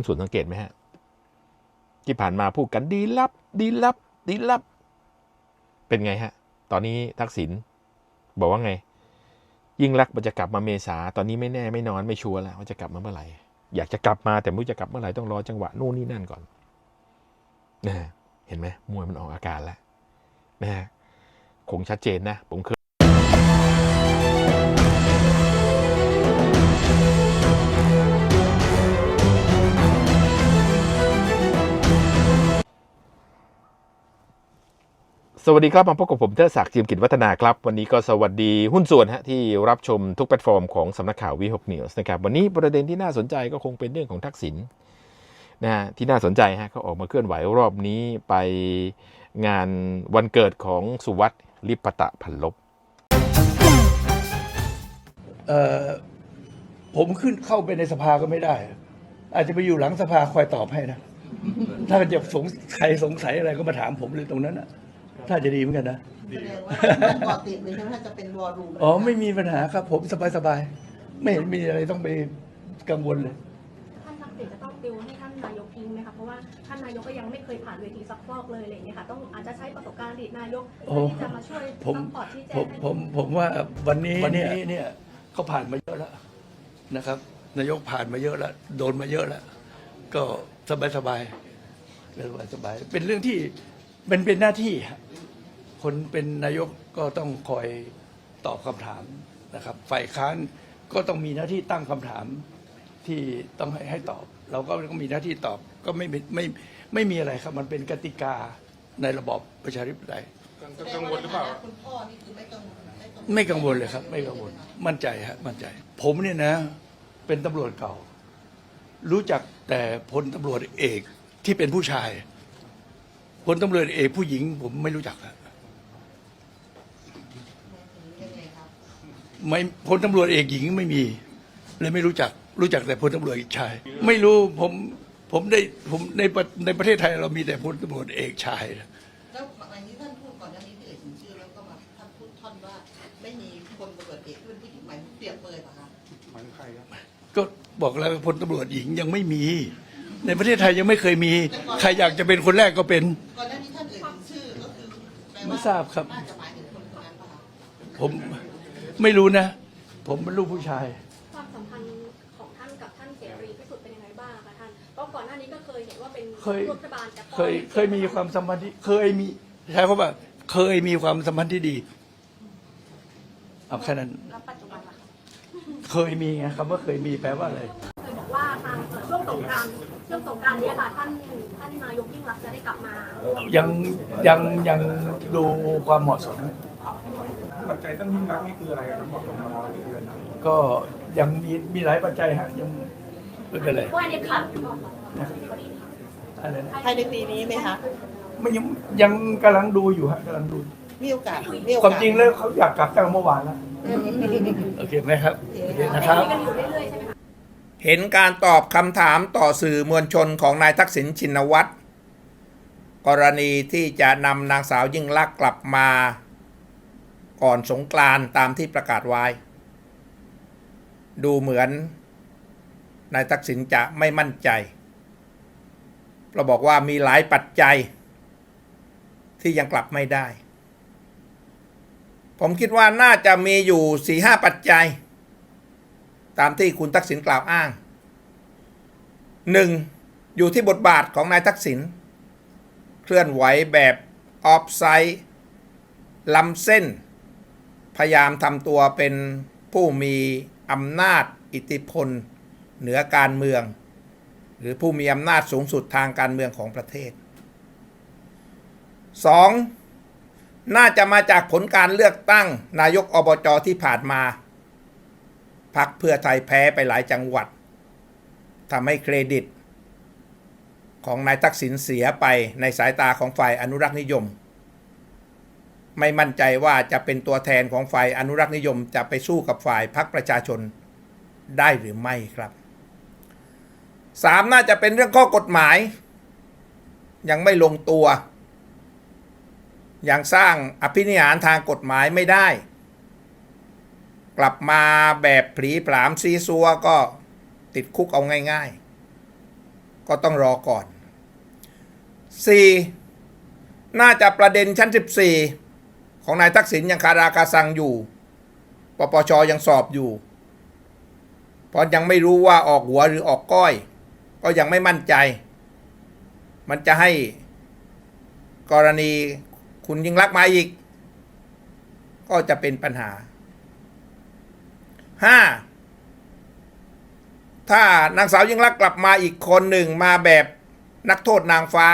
คุณสุนสังเกตไหมฮะ ที่ผ่านมาพูดกันดีลับ ดีลับ ดีลับ เป็นไงฮะ ตอนนี้ทักษิณบอกว่าไง ยิ่งรักมันจะกลับมาเมษาตอนนี้ไม่แน่ไม่นอนไม่ชัวร์แล้วว่าจะกลับมาเมื่อไหร่ อยากจะกลับมาแต่ไม่รู้จะกลับเมื่อไหร่ต้องรอจังหวะนู่นนี่นั่นก่อนนะฮะเห็นไหมมวยมันออกอาการแล้วนะฮะคงชัดเจนนะ ผมเคย สวัสดีครับมาพบกับผมเทอศักดิ์จิมกิจวัฒนาครับ วันนี้ก็สวัสดีหุ้นส่วนฮะที่รับชมทุกแพลตฟอร์มของสำนักข่าววีหกนิวส์นะครับวันนี้ประเด็นที่น่าสนใจก็คงเป็นเรื่องของทักษิณนะฮะที่น่าสนใจฮะเขาออกมาเคลื่อนไหวรอบนี้ไปงานวันเกิดของสุวัสดิ์ลิปตะพันลบเอ่อผมขึ้นเข้าไปในสภาก็ไม่ได้ อาจจะไปอยู่หลังสภาคอยตอบให้นะ ถ้าจะสงใครสงสัยอะไรก็มาถามผมเลยตรงนั้นนะ ถ้าจะดีเหมือนกันนะแสดงว่าเกาะติดเลยใช่ไหมถ้าจะเป็นวอร์รูมอ๋อไม่มีปัญหาครับ ผมสบายๆไม่เห็นมีอะไรต้องไปกังวลเลย ท่านทักษิณจะต้องติวให้ท่านนายกทิ้งไหมคะเพราะว่าท่านนายกก็ยังไม่เคยผ่านเวทีซักฟอกเลยอะไรอย่างเงี้ยค่ะต้องอาจจะใช้ประสบการณ์อดีตนายกโอ้ที่จะมาช่วยผมซัพพอร์ตที่แจ้ผมงให้ผมผมว่าวันนี้เนี่ยเนี่ยเขาผ่านมาเยอะแล้วนะครับ นายกผ่านมาเยอะแล้วโดนมาเยอะแล้ว ก็สบายสบายสบายสบายเป็นเรื่องที่เป็นเป็นหน้าที่ฮะ คนเป็นนายกก็ต้องคอยตอบคำถามนะครับ ฝ่ายค้านก็ต้องมีหน้าที่ตั้งคำถามที่ต้องให้ให้ตอบ เราก็ต้องมีหน้าที่ตอบก็ไม่ไม่ไม่ไม่มีอะไรครับ มันเป็นกติกาในระบอบประชาธิปไตยกังวลหรือเปล่าคุณพ่อนี่คือไม่กังวลไม่กังวลไม่กังวลเลยครับ ไม่กังวลมั่นใจฮะมั่นใจ ผมเนี่ยนะ เป็นตำรวจเก่า รู้จักแต่พลตำรวจเอกที่เป็นผู้ชายพลตำรวจเอกผู้หญิง ผมไม่รู้จักครับ ยังไงครับ ไม่พลตำรวจเอกหญิงไม่มี เลยไม่รู้จักรู้จักแต่พลตำรวจเอกชาย ไม่รู้ผมผมได้ผมในประในประเทศไทยเรามีแต่พลตำรวจเอกชายนะแล้วอันนี้ท่านพูดก่อนหน้านี้ที่เอ่ยถึงชื่อแล้วก็มาท่านพูดท่อนว่า ไม่มีคนตำรวจเอกที่เป็นผู้หญิงหมายถึงเปรียบเปรยป่ะคะก็บอกแล้วว่าพลตำรวจหญิงยังไม่มี ในประเทศไทยยังไม่เคยมี ใครอยากจะเป็นคนแรกก็เป็น ก่อนหน้านี้ท่านเอ่ยถึงชื่อก็คือแปลว่าไม่ทราบครับ น่าจะหมายถึงคนคนนั้นป่ะคะผม ไม่รู้นะ ผมเป็นลูกผู้ชาย ความสัมพันธ์ของท่านกับท่านเสรีพิสุทธิ์เป็นยังไงบ้างคะท่านเพราะก่อนหน้านี้ก็เคยเห็นว่าเป็นเคยร่วมรัฐบาลแต่พอเคยเคยมีความสัมพันธ์ที่เคยมีใช้คำว่า เคยมีความสัมพันธ์ที่ดีเอาแค่นั้น แล้วปัจจุบันล่ะคะเคยมีไงคำว่าเคยมีแปลว่าอะไร เคยบอกว่าทางเอ่อช่วงสงกรานต์ช่วงสงกรานต์เนี้ค่ะท่านท่านนายกยิ่งรักษณ์จะได้กลับมาร่วมยังยังยังดูความเหมาะสม ปัจจัยตั้งยิ่งรักษณ์นี่คืออะไรครับบอกตรงมาเราเดือนก็ยังมีมีหลายปัจจัยฮะยังไม่เป็นไรเพราะอันนี้ค่ะอะไรนะภายในปีนี้ไหมคะไม่ยังยังกำลังดูอยู่ฮะกำลังดูมีโอกาสมีโอกาสความจริงแล้วเขาอยากกลับตั้งแต่เมื่อวานแล้วโอเคไหมครับโอเคนะครับกันอยู่เรื่อยๆใช่ไหมคะเห็นการตอบคำถามต่อสื่อมวลชนของนายทักษิณชินวัตรกรณีที่จะนำนางสาวยิ่งลักษณ์กลับมา ก่อนสงกรานต์ตามที่ประกาศไว้ ดูเหมือนนายทักษิณจะไม่มั่นใจเราบอกว่ามีหลายปัจจัย ที่ยังกลับไม่ได้ ผมคิดว่าน่าจะมีอยู่สี่ห้าปัจจัย ตามที่คุณทักษิณกล่าวอ้างหนึ่งอยู่ที่บทบาทของนายทักษิณเคลื่อนไหวแบบออฟไซด์ล้ำเส้น พยายามทำตัวเป็นผู้มีอำนาจอิทธิพล เหนือการเมือง หรือผู้มีอำนาจสูงสุดทางการเมืองของประเทศ 2. น่าจะมาจากผลการเลือกตั้งนายกอบจที่ผ่านมาพักเพื่อไทยแพ้ไปหลายจังหวัดทำให้เครดิต ของนายทักษิณเสียไปในสายตาของฝ่ายอนุรักษ์นิยม ไม่มั่นใจว่าจะเป็นตัวแทนของฝ่ายอนุรักษ์นิยมจะไปสู้กับฝ่ายพรรคประชาชนได้หรือไม่ครับสามน่าจะเป็นเรื่องข้อกฎหมาย ยังไม่ลงตัว ยังสร้างอภินิหารทางกฎหมายไม่ได้ กลับมาแบบผีผลามซีซัวก็ติดคุกเอาง่ายๆ ก็ต้องรอก่อน 4. น่าจะประเด็นชั้น 14 ของนายทักษิณยังคาราคาซังอยู่ ปปชยังสอบอยู่ เพราะยังไม่รู้ว่าออกหัวหรือออกก้อย ก็ยังไม่มั่นใจ มันจะให้กรณีคุณยิ่งลักมาอีก ก็จะเป็นปัญหา 5. ถ้านางสาวยิ่งลักกลับมาอีกคนหนึ่งมาแบบนักโทษนางฟ้า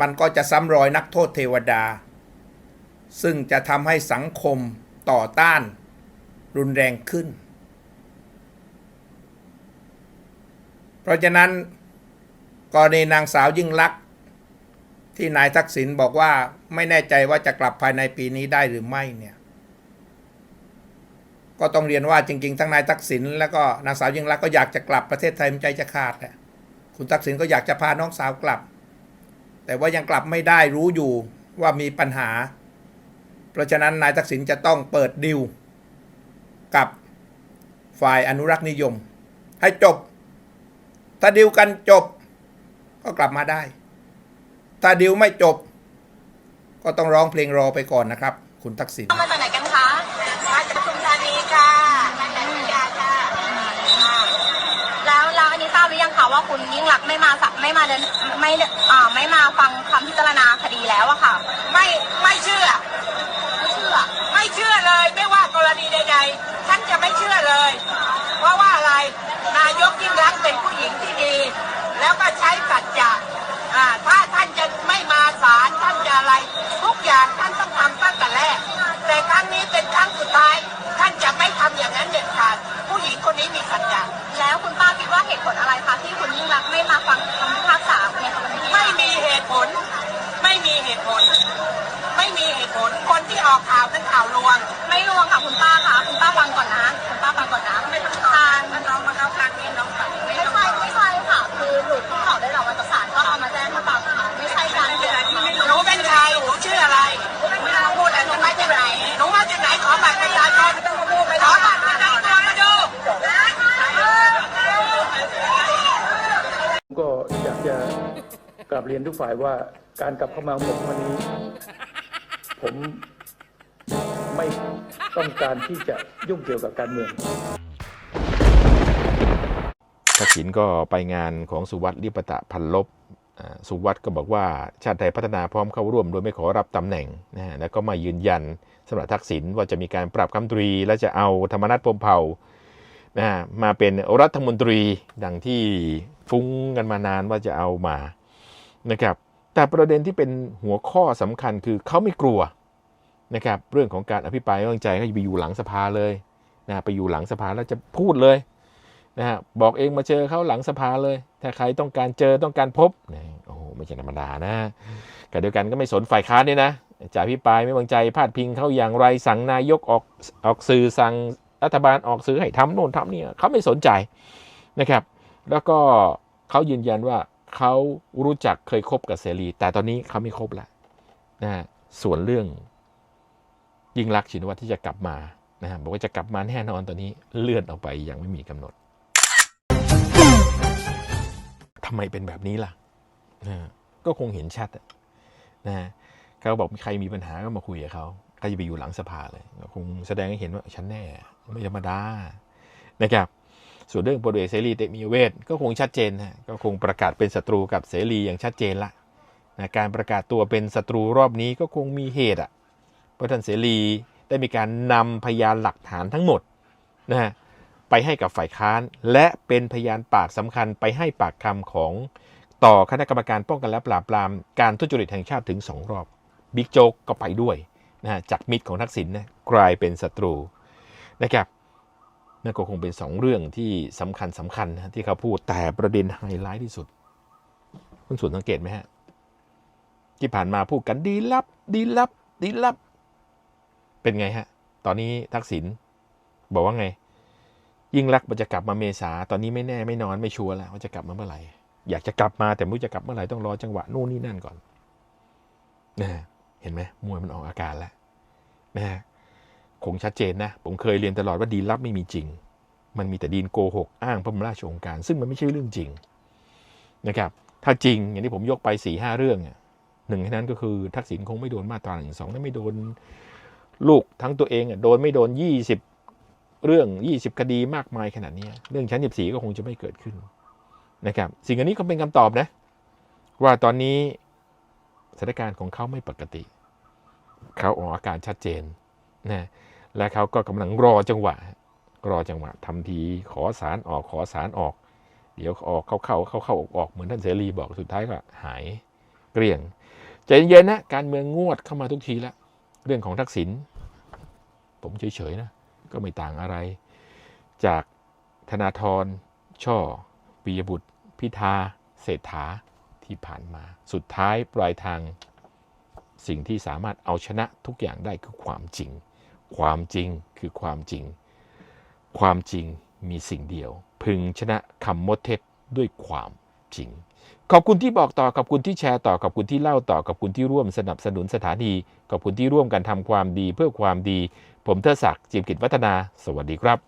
มันก็จะซ้ำรอยนักโทษเทวดา ซึ่งจะทำให้สังคมต่อต้านรุนแรงขึ้น เพราะฉะนั้นกรณีนางสาวยิ่งลักษณ์ที่นายทักษิณบอกว่าไม่แน่ใจว่าจะกลับภายในปีนี้ได้หรือไม่เนี่ย ก็ต้องเรียนว่าจริง ๆ ทั้งนายทักษิณแล้วก็นางสาวยิ่งลักษณ์ก็อยากจะกลับประเทศไทยมันใจจะขาดแหละคุณทักษิณก็อยากจะพาน้องสาวกลับ แต่ว่ายังกลับไม่ได้รู้อยู่ว่ามีปัญหา ราะฉะนั้นนายทักษิณจะต้องเปิดดิวกับฝ่ายอนุรักษ์นิยม ให้จบ ถ้าดิวกันจบ ก็กลับมาได้ ถ้าดิวไม่จบ ก็ต้องร้องเพลงรอไปก่อนนะครับ คุณทักษิณมาจากไหนกันคะมาจากปทุมธานีค่ะมาจากพัทยาค่ะแล้วแล้วอันนี้ทราบหรือยังคะว่าคุณยิ่งรักไม่มาสักไม่มาเดินไม่อ่าไม่มาฟังคำพิจารณาคดีแล้วอะค่ะ ไม่ไม่เชื่อ ชื่อเลยไม่ว่ากรณีใดๆฉันจะไม่เชื่อเลย เพราะว่าอะไรนายกยิ่งรักเป็นผู้หญิงที่ดี แล้วก็ใช้สัจจะอ่าถ้าท่านจะไม่มาศาลท่านจะอะไร ทุกอย่างท่านต้องทำตั้งแต่แรก ลับเรียนทุกฝ่ายว่าการกลับเข้ามาของผมวันนี้ ผมไม่ต้องการที่จะยุ่งเกี่ยวกับการเมืองทักษิณก็ไปงานของสุวัสดิ์ลิปตะพันลบสุวัสดิ์ก็บอกว่าชาติไทยพัฒนาพร้อมเข้าร่วมโดยไม่ขอรับตำแหน่งนะฮะแล้วก็มายืนยันสำหรับทักษิณว่าจะมีการปรับคำตรี และจะเอาธรรมนัฐพรมเผ่านะมาเป็นรัฐมนตรีดังที่ฟุ้งกันมานานว่าจะเอามา นะครับแต่ประเด็นที่เป็นหัวข้อสำคัญคือเขาไม่กลัวนะครับเรื่องของการอภิปรายไม่ไว้วางใจเขาจะไปอยู่หลังสภาเลยนะไปอยู่หลังสภาแล้วจะพูดเลยนะฮะบอกเองมาเจอเขาหลังสภาเลย ถ้าใครต้องการเจอต้องการพบนะโอ้ไม่ใช่ธรรมดานะแต่เดียวกันก็ไม่สนฝ่ายค้านนี่นะจ่าพิปรายไม่วางใจพาดพิงเขาอย่างไรสั่งนายกออกออกสื่อสั่งรัฐบาลออกสื่อให้ทำโน่นทำนี่เขาไม่สนใจนะครับ แล้วก็เขายืนยันว่า เขารู้จักเคยคบกับเสรี แต่ตอนนี้เขาไม่คบแล้วนะฮะส่วนเรื่องยิ่งรักชินวัตรที่จะกลับมานะฮะบอกว่าจะกลับมาแน่นอนตอนนี้เลื่อนออกไปย่างไม่มีกำหนดทำไมเป็นแบบนี้ล่ะนะก็คงเห็นชัดอะนะเขาบอกใครมีปัญหาก็มาคุยกับเขาใครจะไปอยู่หลังสภาเลยคงแสดงให้เห็นว่าฉันแน่ไม่ธรรมดานะครับ ส่วนเรื่องพลเอกเสรีเตมีเวทก็คงชัดเจนนะก็คงประกาศเป็นศัตรูกับเสรีอย่างชัดเจนละนะการประกาศตัวเป็นศัตรูรอบนี้ก็คงมีเหตุอะเพราะท่านเสรีได้มีการนำพยานหลักฐานทั้งหมดนะฮะไปให้กับฝ่ายค้าน และเป็นพยานปากสำคัญไปให้ปากคำของต่อคณะกรรมการป้องกันและปราบปรามการทุจริตแห่งชาติถึง 2 รอบบิ๊กโจ๊กก็ไปด้วยนะฮะจากมิตรของทักษิณนะกลายเป็นศัตรูนะครับ นั่นก็คงเป็น 2 เรื่องที่สำคัญสำคัญนะที่เขาพูดแต่ประเด็นไฮไลท์ที่สุด คุณส่วนสังเกตไหมฮะ ที่ผ่านมาพูดกันดีลับ ดีลับ ดีลับ เป็นไงฮะ ตอนนี้ทักษิณบอกว่าไง ยิ่งรักมันจะกลับมาเมษาตอนนี้ไม่แน่ไม่นอนไม่ชัวร์แล้วว่าจะกลับมาเมื่อไหร่อยากจะกลับมาแต่ไม่รู้จะกลับเมื่อไหร่ต้องรอจังหวะนู่นนี่นั่นก่อนนะเห็นไหมมวยมันออกอาการแล้วนะฮะ คงชัดเจนนะ ผมเคยเรียนตลอดว่าดีลับไม่มีจริง มันมีแต่ดีนโกหกอ้างพระบรมราชโองการ ซึ่งมันไม่ใช่เรื่องจริงนะครับถ้าจริงอย่างที่ผมยกไป4ี่ห้าเรื่องหนึ่งในนั้นก็คือทักษิณคงไม่โดนมาตราหนึ่งสองและไม่โดนลูกทั้งตัวเองโดนไม่โดน 20 เรื่อง 20 คดีมากมายขนาดนี้เรื่องชั้น 14 ก็คงจะไม่เกิดขึ้นนะครับสิ่งอันนี้ก็เป็นคำตอบนะ ว่าตอนนี้สถานการณ์ของเขาไม่ปกติ เขาออกอาการชัดเจนนะ และเขาก็กำลังรอจังหวะ รอจังหวะทำทีขอสารออกขอสารออก เดี๋ยวออกเข้าเข้าเข้าเข้าออกออกเหมือนท่านเสรีบอกสุดท้ายก็หายเกลี้ยงใจเย็นๆนะการเมืองงวดเข้ามาทุกทีแล้วเรื่องของทักษิณผมเฉยๆนะก็ไม่ต่างอะไร จากธนาธรช่อปียบุตร พิธาเศรษฐาที่ผ่านมา สุดท้ายปลายทางสิ่งที่สามารถเอาชนะทุกอย่างได้คือความจริง ความจริงคือความจริง ความจริงมีสิ่งเดียว พึงชนะคำมดเท็จด้วยความจริง ขอบคุณที่บอกต่อ ขอบคุณที่แชร์ต่อ ขอบคุณที่เล่าต่อ ขอบคุณที่ร่วมสนับสนุนสถานี ขอบคุณที่ร่วมกันทำความดีเพื่อความดี ผมเทศศักดิ์จิมกิจวัฒนา สวัสดีครับ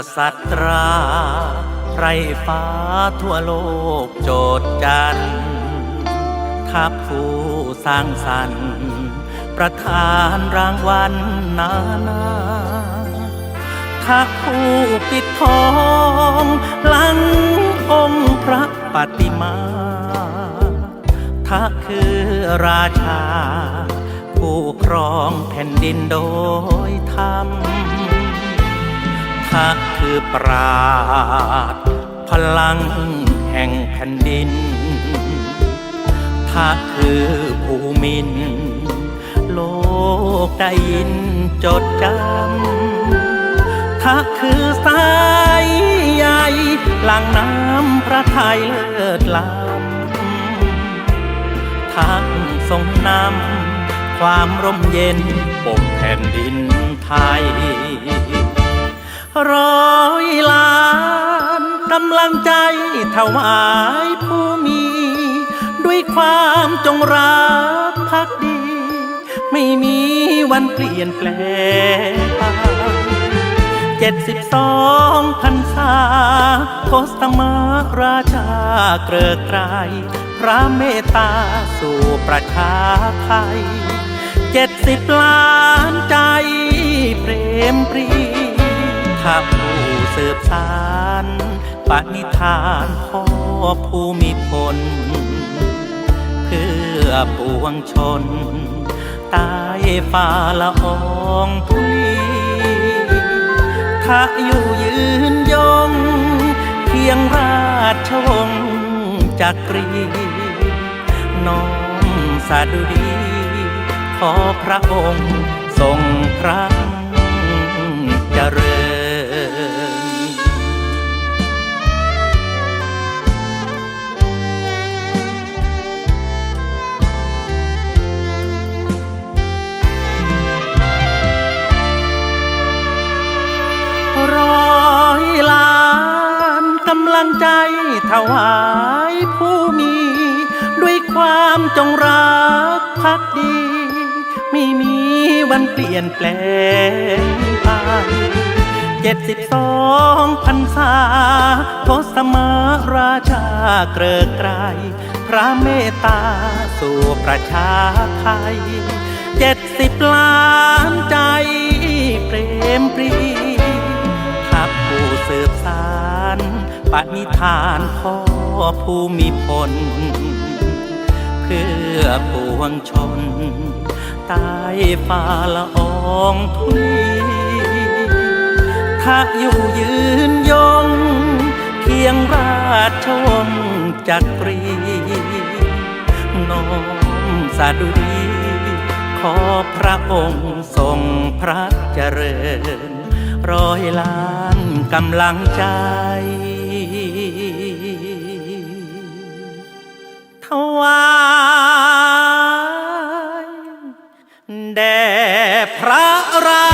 กษัตราไรฟ้าทั่วโลกโจดจันทร์ทัพผู้สร้างสรรค์ ประธานรางวัลนานาทัพผู้ปิดทองหลังองค์พระปฏิมาทักคือราชา ผู้ครองแผ่นดินโดยธรรม ทักคือปราดพลังแห่งแผ่นดินทักคือภูมิน โลกได้ยินจดจำทักคือสายใหญ่หลังน้ำพระไทยเลิศล้ำทักทรงนำความร่มเย็นปกแผ่นดินไทย ร้อยล้านกำลังใจถวายผู้มี ด้วยความจงรักภักดี ไม่มีวันเปลี่ยนแปลงไปเจ็ดสิบสองพันษาโคสมาราชาเกริกไกรพระเมตตาสู่ประชาไทยเจ็ดสิบล้านใจเปรมปรี ข้าผู้สืบสารปณิธานพ่อภูมิพล เพื่อปวงชนใต้ฟ้าละอองทุลีถ้าอยู่ยืนยง เพียงราชวงศ์จักรีน้อมสาดุดีขอพระองค์ทรงพระเจริญ ลังใจถวายผู้มี ด้วยความจงรักภักดี ไม่มีวันเปลี่ยนแปลงไปเจ็ดสิบสองพรรษาทศมาราชาเกริกไกรพระเมตตาสู่ประชาไทยเจ็ดสิบล้าน ปณิธานพ่อผู้มีพล เพื่อปวงชนใต้ฟ้าละอองทุลีถ้าอยู่ยืนยง เคียงราชวงศ์จักรี น้อมสาดุดีขอพระองค์ทรงพระเจริญ ร้อยล้านกำลังใจ แด่พระรา